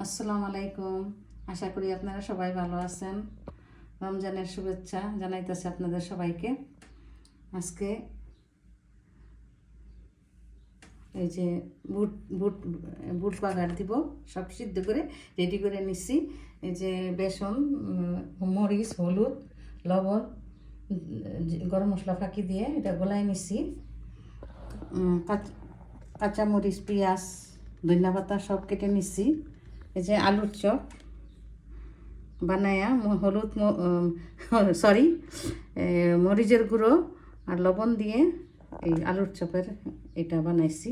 আসসালামু আলাইকুম। আশা করি আপনারা সবাই ভালো আছেন। রমজানের শুভেচ্ছা জানাইতেছে আপনাদের সবাইকে। আজকে এই যে বুট বুট বুট বাগার দিব। সব সিদ্ধ করে রেডি করে নিচ্ছি এই যে বেসন মরিচ হলুদ লবণ গরম মশলা ফাঁকি দিয়ে এটা উম, কাঁচ- কাঁচামরিচ পেঁয়াজ ধনিয়া পাতা সব কেটে নিচ্ছি এই যে আলুর চপ বানায়া হলুদ সরি মরিচের গুঁড়ো আর লবণ দিয়ে এই আলুর চপের এটা বানাইছি।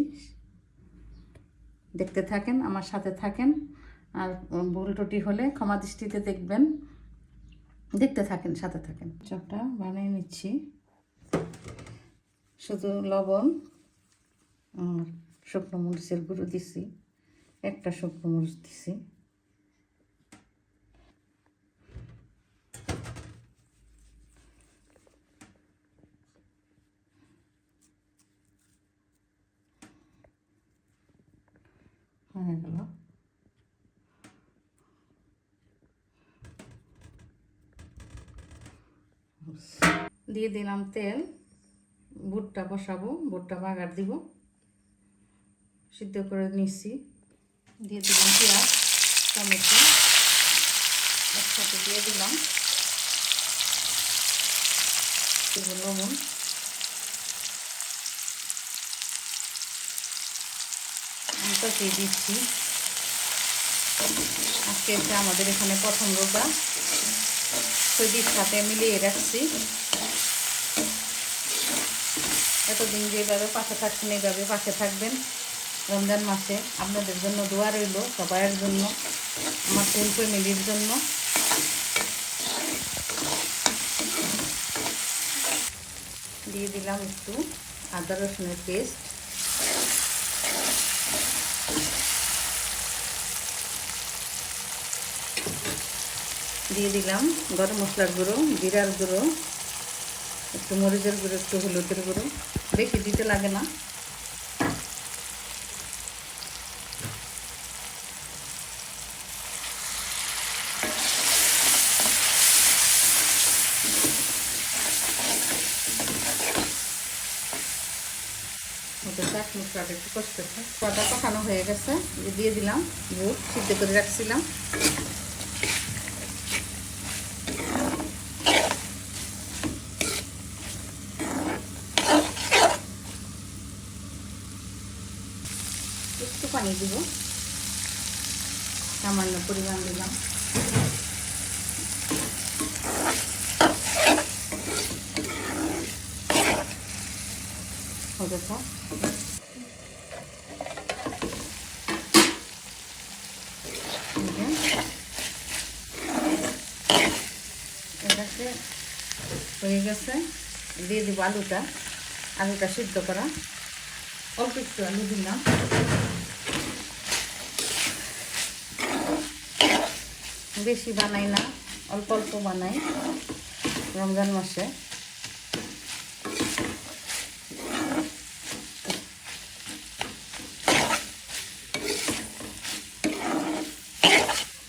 দেখতে থাকেন, আমার সাথে থাকেন। আর ভুল টুটি হলে ক্ষমা দৃষ্টিতে দেখবেন। দেখতে থাকেন, সাথে থাকেন। চপটা বানিয়ে নিচ্ছি। শুধু লবণ আর শুকনো মরিচের গুঁড়ো দিছি। একটা শুকনো মরিচ দিছি। হয়ে দিয়ে দিলাম তেল। ভুট্টা বসাবো ভুট্টা বাগার দিব। সিদ্ধ করে নিচ্ছি দিয়ে দিলাম পেঁয়াজ, টমেটো একসাথে দিয়ে দিলাম। লবণ। আমি দিচ্ছি। আজকে হচ্ছে আমাদের এখানে প্রথম রোজা। সৈদির সাথে মিলিয়ে রাখছি। এতদিন যেভাবে পাশে থাকছেন, এইভাবে পাশে থাকবেন। রমজান মাসে আপনাদের জন্য দোয়া রইল, সবাইয়ের জন্য, আমার ফুল ফ্যামিলির জন্য। দিয়ে দিলাম একটু আদা রসুনের পেস্ট। দিয়ে দিলাম গরম মশলার গুঁড়ো, জিরার গুঁড়ো, একটু মরিচের গুঁড়ো, একটু হলুদের গুঁড়ো। বেশি দিতে লাগে না। মশলাটা একটু কষতেছে। কটা কষানো হয়ে গেছে। দিয়ে দিলাম বুট সিদ্ধ করে রাখছিলাম। একটু পানি দিব। সামান্য পরিমাণ দিলাম। হতে থাক এই যে, এটাকে হয়ে গেছে। দিয়ে দিব আলুটা। আলুটা সিদ্ধ করা। অল্প একটু আলু দিলাম। বেশি বানাই না। অল্প অল্প বানাই রমজান মাসে।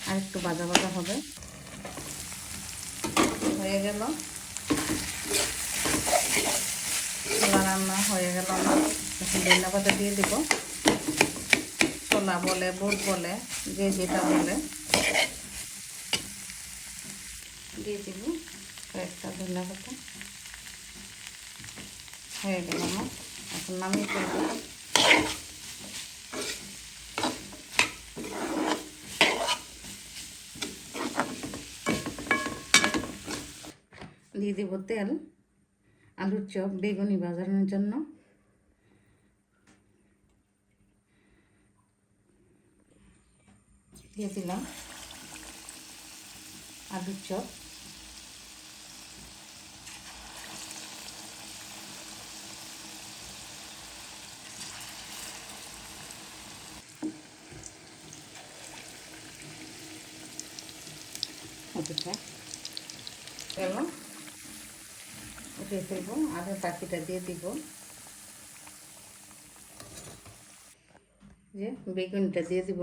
আর একটু বাজা বাজা হবে। হয়ে গেল। ছোলা রান্না হয়ে গেল আমার। দিয়ে দিব। ছোলা বলে, বুট বলে যে যেটা বলে। দিয়ে দিব কয়েকটা ধনিয়া পাতা। হয়ে গেল আমার। এখন নামিয়ে ফেলব। দিয়ে দিব তেল আলুর চপ বেগুনি বাজানোর জন্য। দিয়ে দিলাম আলুর চপ। ওটা গেল উঠিয়ে ফেলব আধা পাখিটা দিয়ে দিব। যে বেগুনটা দিয়ে দিব।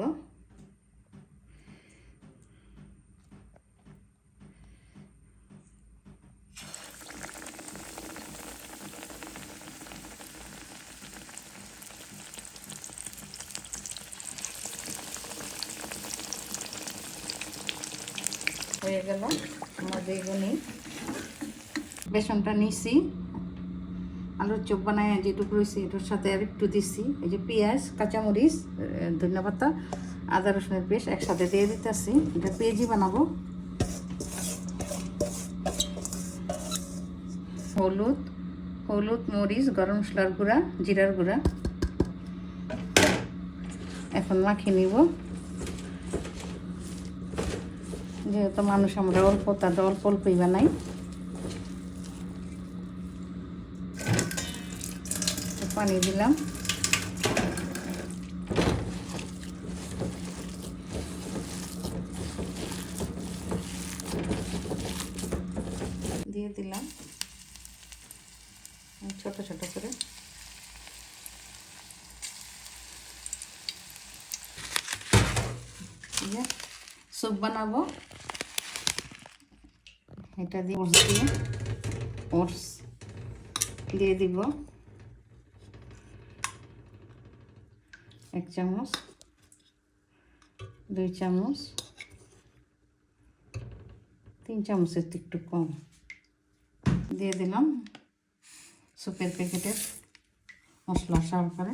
হয়ে গেল আমার বেগুনি। বেসনটা নিছি। আলুর চপ বানায় যেটুকু রয়েছে এটার সাথে আর একটু দিচ্ছি এই যে পেঁয়াজ, কাঁচামরিচ ধনিয়া পাতা, আদা, রসুনের পেস্ট একসাথে দিয়ে দিতেছি। এটা পেঁয়াজি বানাবো। হলুদ হলুদ, মরিচ, গরম মশলার গুঁড়া, জিরার গুঁড়া। এখন মাখিয়ে নিব। যেহেতু মানুষ আমরা অল্প তাদের অল্প, অল্পই বানাই। পানি দিলাম। দিয়ে দিলাম। ছোট ছোট করে। দিয়ে স্যুপ বানাবো। এটা দিয়ে ওটস দিয়ে। ওটস দিয়ে দিব। এক চামচ, দুই চামচ, তিন চামচের একটু কম। দিয়ে দিলাম সুপের প্যাকেটের মশলা সহকারে।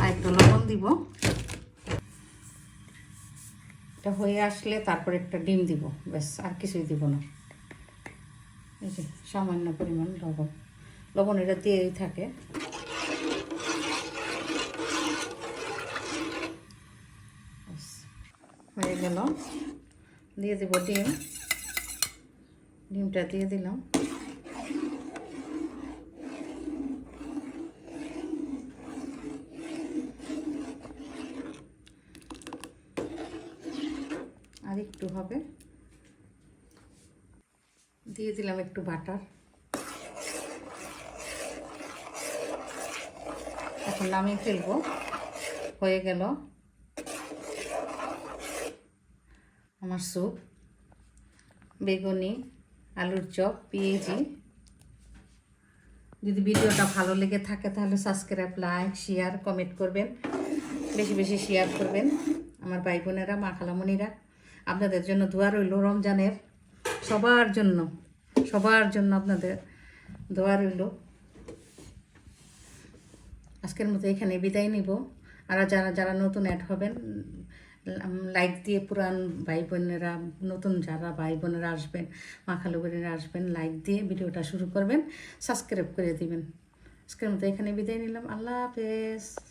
আর একটু লবণ দিব। এটা হয়ে আসলে তারপর একটা ডিম দিব। ব্যাস, আর কিছুই দিব না। এই যে সামান্য পরিমাণ লবণ। লবণ এটা দিয়েই থাকে ব্যাস, হয়ে গেল। দিয়ে দিব ডিম। ডিমটা দিয়ে দিলাম। আর একটু হবে। দিয়ে দিলাম একটু বাটার। এখন নামিয়ে ফেলব। হয়ে গেল। আমার স্যুপ, বেগুনি, আলুর চপ, পেঁয়াজি। যদি ভিডিওটা ভালো লেগে থাকে তাহলে সাবস্ক্রাইব লাইক শেয়ার কমেন্ট করবেন। বেশি বেশি শেয়ার করবেন আমার ভাই বোনেরা, মা খালামণিরা আপনাদের জন্য দোয়া রইল রমজানের। সবার জন্য সবার জন্য আপনাদের দোয়া রইল। আজকের মতো এখানে বিদায় নিব। আর যারা যারা নতুন অ্যাড হবেন লাইক দিয়ে পুরান ভাই বোনেরা নতুন যারা ভাই বোনেরা আসবেন, মা খালু বোনেরা আসবেন লাইক দিয়ে ভিডিওটা শুরু করবেন সাবস্ক্রাইব করে দিবেন। আজকের মতো এখানে বিদায় নিলাম। আল্লাহ হাফেজ।